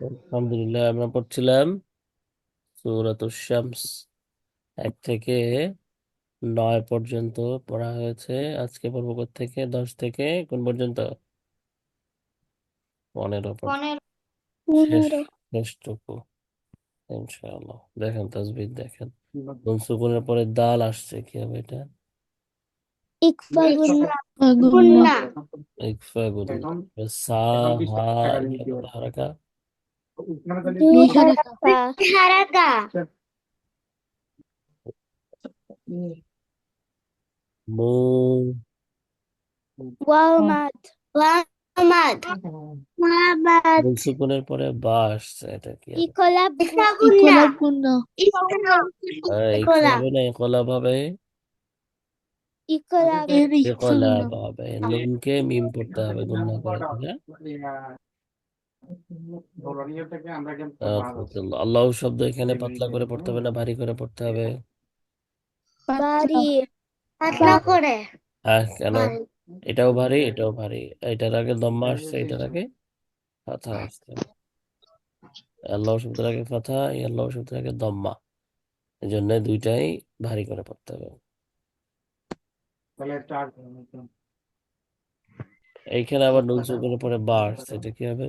আলহামদুলিল্লাহ আমরা পড়ছিলাম সূরাতুশ শামস এক থেকে নয় পর্যন্ত পড়া হয়েছে। আজকে পড়ব থেকে দশ থেকে কোন পর্যন্ত? পনেরো শেষটুকু ইনশাআল্লাহ। দেখেন তাসবিহ দেখেন। নুন সুকুনের পরে দাল আসছে কি হবে এটা? ইকফা গুন্না। ইকফা গুন্না। সা হা হারাকা নুন সুকুনের পরে বা আসছে এটা কি গুন্না আহ, ইকফা ইকলা হবে না ইকলাব হবে ইকলাব ইকলাব হবে নুনকে মিম পড়তে হবে করে হ্যাঁ। আল্লাহ শব্দ এখানে পাতলা করে পড়তে হবে না ভারী করে পড়তে হবে। পাতলা করে। হ্যাঁ কেন? এটাও ভারী এটাও ভারী। এটার আগে দম্মা আসছে এটার আগে ফাথা আসছে। আল্লাহ শব্দের আগে ফাথা এই আল্লাহ শব্দের আগে দম্মা। এই জন্য দুইটাই ভারী করে পড়তে হবে। এইখানে আবার নুন সুকুনের পরে বা আসছে এটা কি হবে?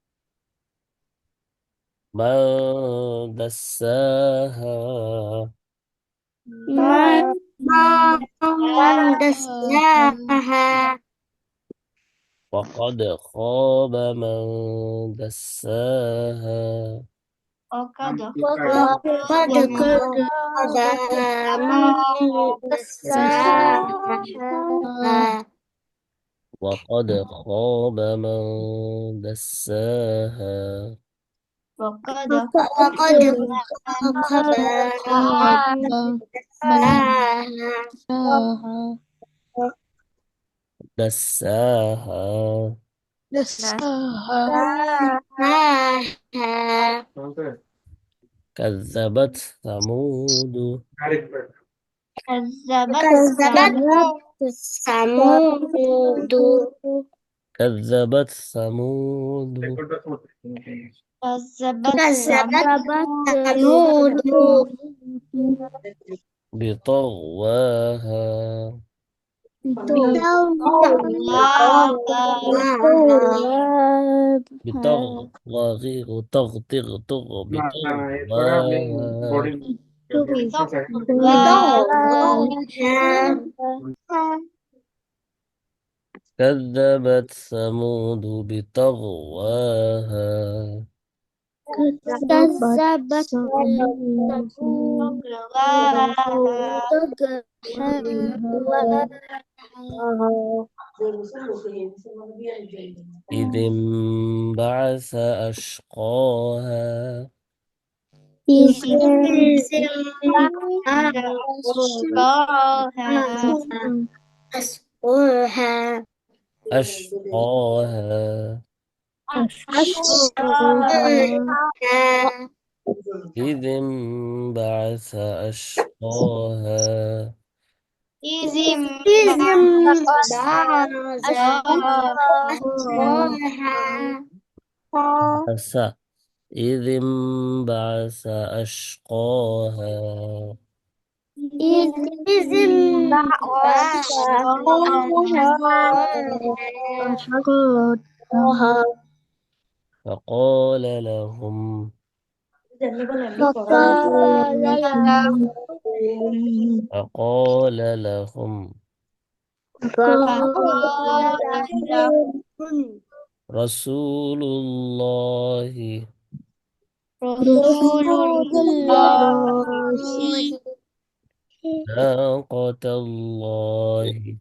من دساها من من دساها. وقد خاب من دساها وقد خاب من دساها. وقد خاب من دساها. وقد خاب من دساها دساها كذبت ثمود كذبت ثمود كذبت ثمود كذبت ثمود بطغواها بطغى طغ طغ طغ بطغواها كذبت ثمود بطغواها. كذبت إذ انبعث أشقاها. أسقوها أشقاها. إذ انبعث أشقاها إذ انبعث أشقاها إذ انبعث أشقاها. إذ انبعث أشقاها فقال لهم فقال لهم فقال لهم رسول الله رسول الله ناقة الله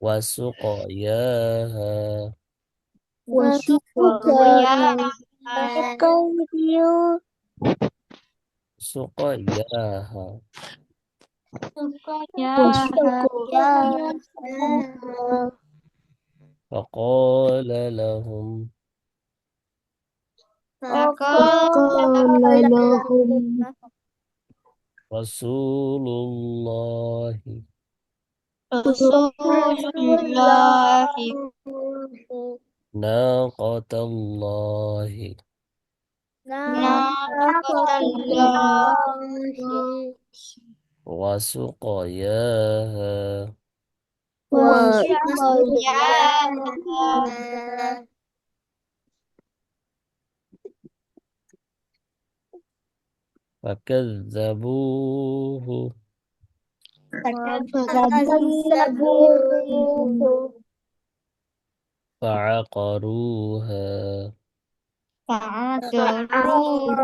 وسقياها وسقياها سقياها فقال لهم Fakalahum Rasulullah Rasulullah Naqatallah Naqatallah Wasuqayaha Wasuqayaha فكذبوه. فكذبوه. فعقروها. فعقروها.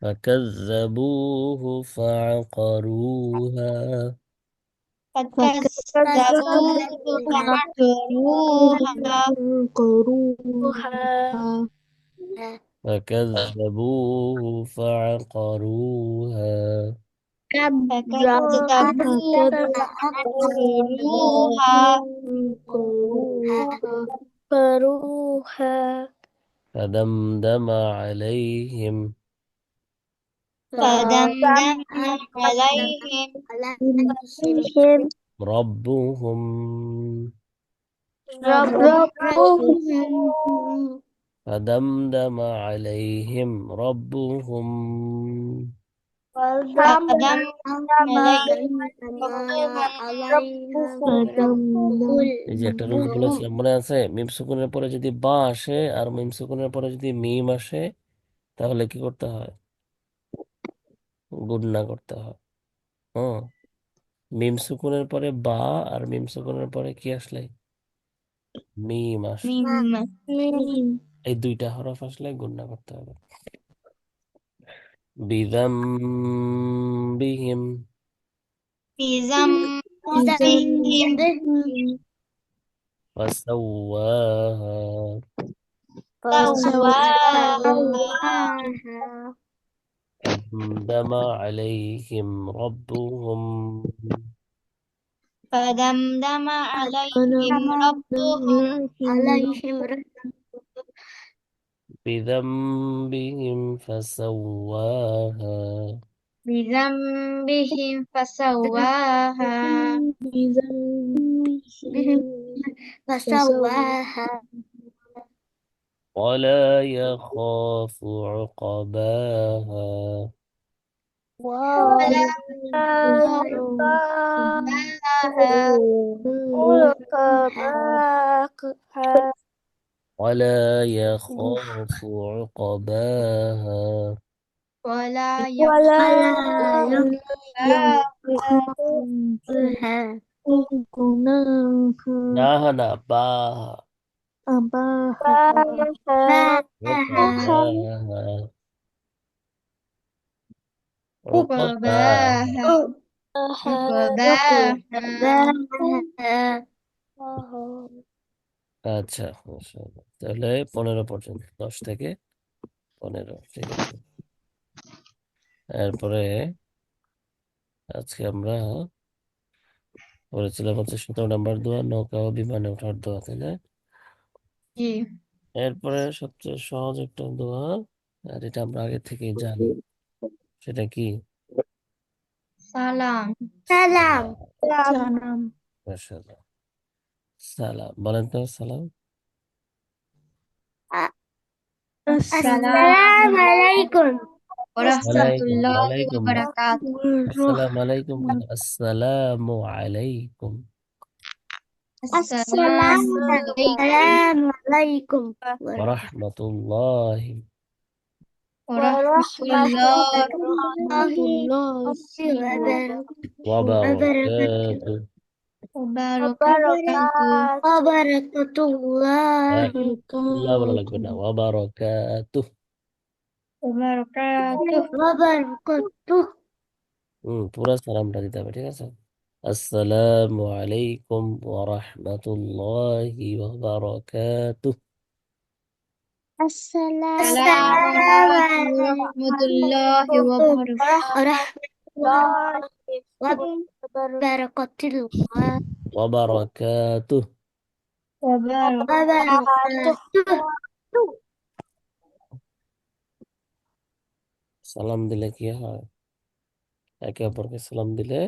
فكذبوه فعقروها. فكذبوه فعقروها. فكذبوه فعقروها. فكذبوه فعقروها. فدمدم عليهم. فدمدم عليهم. ربهم ربهم. فدمدم عليهم ربهم فدمدم عليهم এই যে একটা রুলস বলেছিলাম মনে আছে মিম সুকুনের পরে যদি বা আসে আর মিম সুকুনের পরে যদি মিম আসে তাহলে কি করতে হয় গুণনা করতে হয় হ্যাঁ মিম সুকুনের পরে বা আর মিম সুকুনের পরে কি আসলে মিম আসলে এই দুইটা হরফ আসলে গুণনা করতে হবে বিদাম্বিহিম في ذنبهم فسواها سواها فدمدم عليهم ربهم فدمدم عليهم ربهم عليهم بذنبهم فسواها. بذنبهم فسواها. فسواها ولا يخاف عقباها. ولا ولا يخاف عقباها. ولا ولا يخاف عقباها. عقباها. عقباها. عقباها. عقباها. আচ্ছা তাহলে পনেরো পর্যন্ত দশ থেকে পনেরো ঠিক আছে। এরপরে আজকে আমরা পড়েছিলাম হচ্ছে সতেরো নম্বর দোয়া নৌকা ও বিমানে ওঠার দোয়া তাই না? এরপরে সবচেয়ে সহজ একটা দোয়া আর এটা আমরা আগে থেকেই জানি সেটা কি? সালাম। সালাম। মাশাআল্লাহ। সালাম বলেন তো সালাম। আসসালামু আলাইকুম। ওয়ালাইকুম ওয়া ওয়ালাইকুম। বারাকাতুহু আসসালামু আলাইকুম আসসালামু আলাইকুম। আসসালামু আলাইকুম। ওয়া রাহমাতুল্লাহি ওয়া রাহমাতুল্লাহি ওয়া বারাকাতুহু wabarakatuh. Wabarakatuh. Wabarakatuh. Wabarakatuh. Wabarakatuh. Wabarakatuh. Hmm, pura salam berarti tak berarti kan? Assalamualaikum warahmatullahi wabarakatuh. Assalamualaikum warahmatullahi wabarakatuh. وبركاته السلام السلام عليكم عليكم ورحمة الله وبركاته ورحمة الله وبركاته وبركاته وبركاته সালাম দিলে কি হয় একে অপরকে সালাম দিলে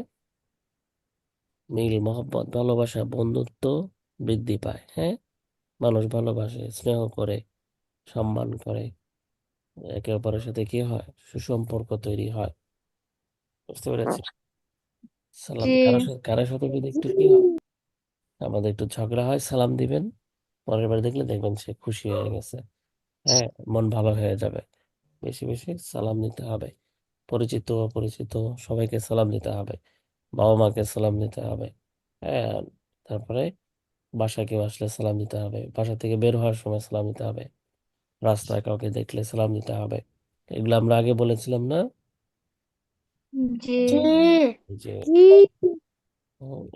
মিল মহব্বত ভালোবাসা বন্ধুত্ব বৃদ্ধি পায় হ্যাঁ মানুষ ভালোবাসে স্নেহ করে সম্মান করে একে অপরের সাথে কি হয় সুসম্পর্ক তৈরি হয় বুঝতে পেরেছি সালাম জি। কারোর সাথে সাথে যদি একটু কি হয় আমাদের একটু ঝগড়া হয় সালাম দিবেন। পরের বার দেখলে দেখবেন সে খুশি হয়ে গেছে। হ্যাঁ মন ভালো হয়ে যাবে। বেশি বেশি সালাম দিতে হবে। পরিচিত অপরিচিত সবাইকে সালাম দিতে হবে। বাবা মাকে সালাম দিতে হবে। হ্যাঁ তারপরে বাসায় কেউ আসলে সালাম দিতে হবে। বাসা থেকে বের হওয়ার সময় সালাম দিতে হবে। রাস্তায় কাউকে দেখলে সালাম দিতে হবে। এগুলো আমরা আগে বলেছিলাম না? জি যে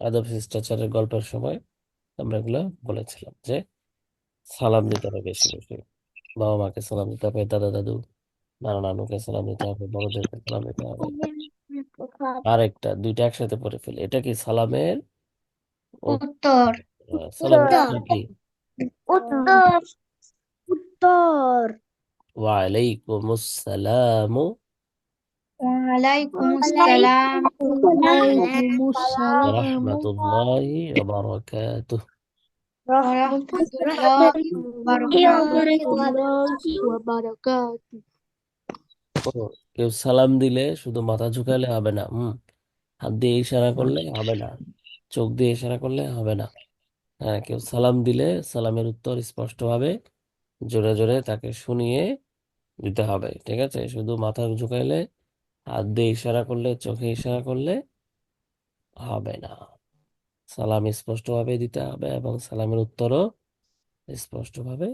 আদব শিষ্টাচারের গল্পের সময় আমরা এগুলো বলেছিলাম যে সালাম দিতে হবে বেশি বেশি। বাবা মাকে সালাম দিতে হবে দাদা দাদু নানা নানুকে সালাম দিতে হবে বড়দেরকে সালাম দিতে হবে। আরেকটা দুইটা একসাথে পড়ে ফেলি। এটা কি সালামের উত্তর। সালামের উত্তর। কি? উত্তর। উত্তর। ওয়ালাইকুম আসসালাম কেউ সালাম দিলে শুধু মাথা ঝুঁকালে হবে না হুম হাত দিয়ে ইশারা করলে হবে না চোখ দিয়ে ইশারা করলে হবে না। হ্যাঁ কেউ সালাম দিলে সালামের উত্তর স্পষ্টভাবে জোরে জোরে তাকে শুনিয়ে দিতে হবে ঠিক আছে? শুধু মাথা ঝুঁকাইলে হাত দিয়ে ইশারা করলে, চোখে ইশারা করলে হবে না। সালাম স্পষ্টভাবে দিতে হবে এবং সালামের উত্তরও স্পষ্টভাবে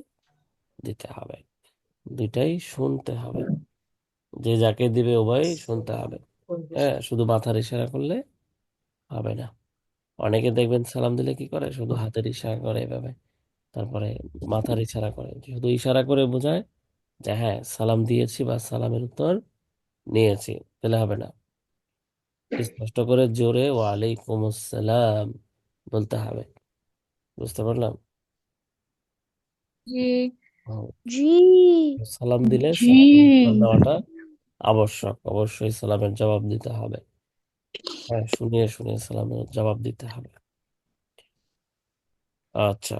দিতে হবে। দুইটাই শুনতে হবে। যে যাকে দিবে উভয় শুনতে হবে। হ্যাঁ শুধু মাথার ইশারা করলে হবে না। অনেকে দেখবেন সালাম দিলে কি করে? শুধু হাতের ইশারা করে এভাবে। তারপরে মাথার ইশারা করে। শুধু ইশারা করে বোঝায় যে হ্যাঁ সালাম দিয়েছি বা সালামের উত্তর নিয়েছি তাহলে হবে না। স্পষ্ট করে জোরে ওয়ালাইকুম আসসালাম বলতে হবে। বুঝতে পারলাম? জি। জি। সালাম দিলে জি। সালামের দেওয়াটা আবশ্যক। অবশ্যই সালামের জবাব দিতে হবে। হ্যাঁ শুনিয়ে শুনিয়ে সালামের জবাব দিতে হবে। আচ্ছা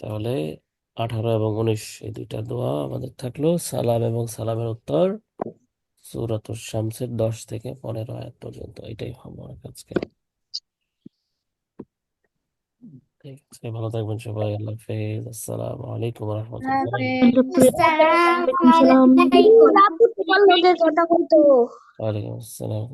তাহলে আঠারো এবং উনিশ এই দুইটা দোয়া আমাদের থাকল। সালাম এবং সালামের উত্তর সূরাতুশ শামসের দশ থেকে পনেরো আয়াত পর্যন্ত এটাই হোমওয়ার্ক আজকে ঠিক আছে ভালো থাকবেন সবাই আল্লাহ হাফেজ আসসালামু আলাইকুম রহমতুল্লাহ ওয়ালাইকুম আসসালাম।